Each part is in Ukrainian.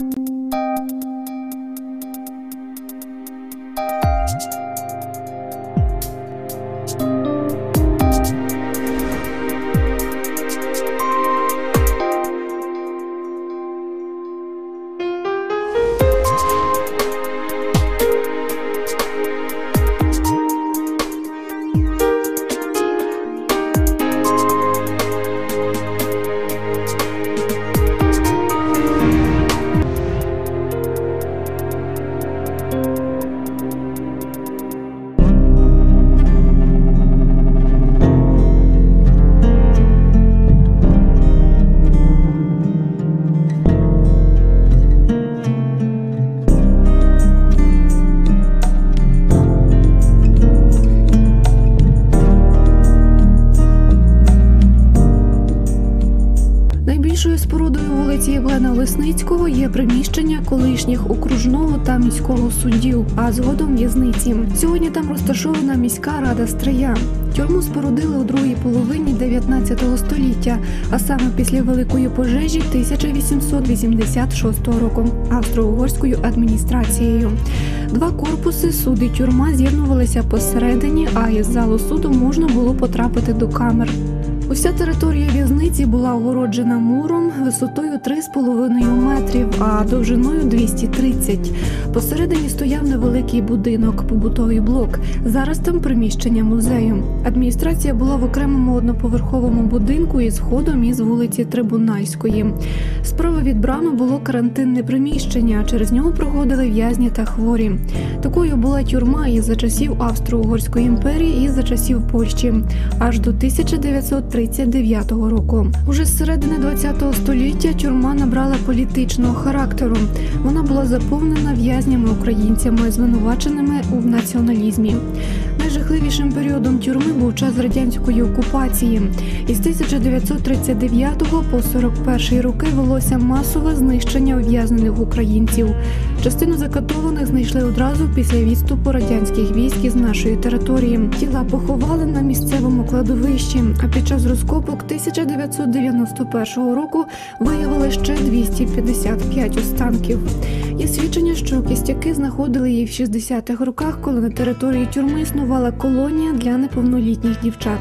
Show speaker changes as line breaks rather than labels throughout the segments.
Música Найбільшою спорудою вулиці Євгена Лисницького є приміщення колишніх окружного та міського суддів, а згодом в'язниці. Сьогодні там розташована міська рада Стрия. Тюрму спорудили у другій половині 19 століття, а саме після великої пожежі 1886 року австро-угорською адміністрацією. Два корпуси суд і тюрма з'єднувалися посередині, а із залу суду можна було потрапити до камер. Уся територія в'язниці була огороджена муром висотою 3,5 метрів, а довжиною 230. Посередині стояв невеликий будинок, побутовий блок. Зараз там приміщення музею. Адміністрація була в окремому одноповерховому будинку із входом із вулиці Трибунальської. Справа від брами було карантинне приміщення. Через нього проходили в'язні та хворі. Такою була тюрма і за часів Австро-Угорської імперії, і за часів Польщі, аж до 1939 року. Уже з середини ХХ століття тюрма набрала політичного характеру. Вона була заповнена в'язнями українцями, звинуваченими у націоналізмі. Найжахливішим періодом тюрми був час радянської окупації. Із 1939 по 41 роки велося масове знищення ув'язнених українців. Частину закатованих знайшли одразу після відступу радянських військ із нашої території. Тіла поховали на місцевому кладовищі. А під час розкопок 1991 року виявили ще 255 останків. Є свідчення, що кістяки знаходили її в 60-х роках, коли на території тюрми існувала колонія для неповнолітніх дівчат.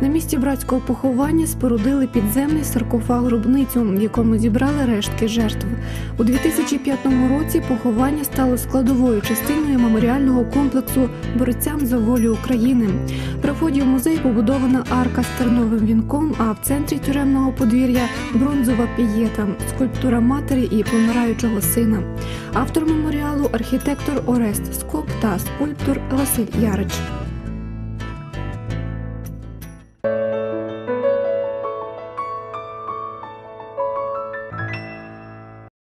На місці братського поховання спорудили підземний саркофаг-гробницю, в якому зібрали рештки жертв. У 2005 році поховання стало складовою частиною меморіального комплексу борцям за волю України. При вході в музей побудована арка з терновим вінком, а в центрі тюремного подвір'я бронзова пієта, скульптура матері і помираючого сина. Автор меморіалу архітектор Орест Скоп та скульптор Василь Ярич.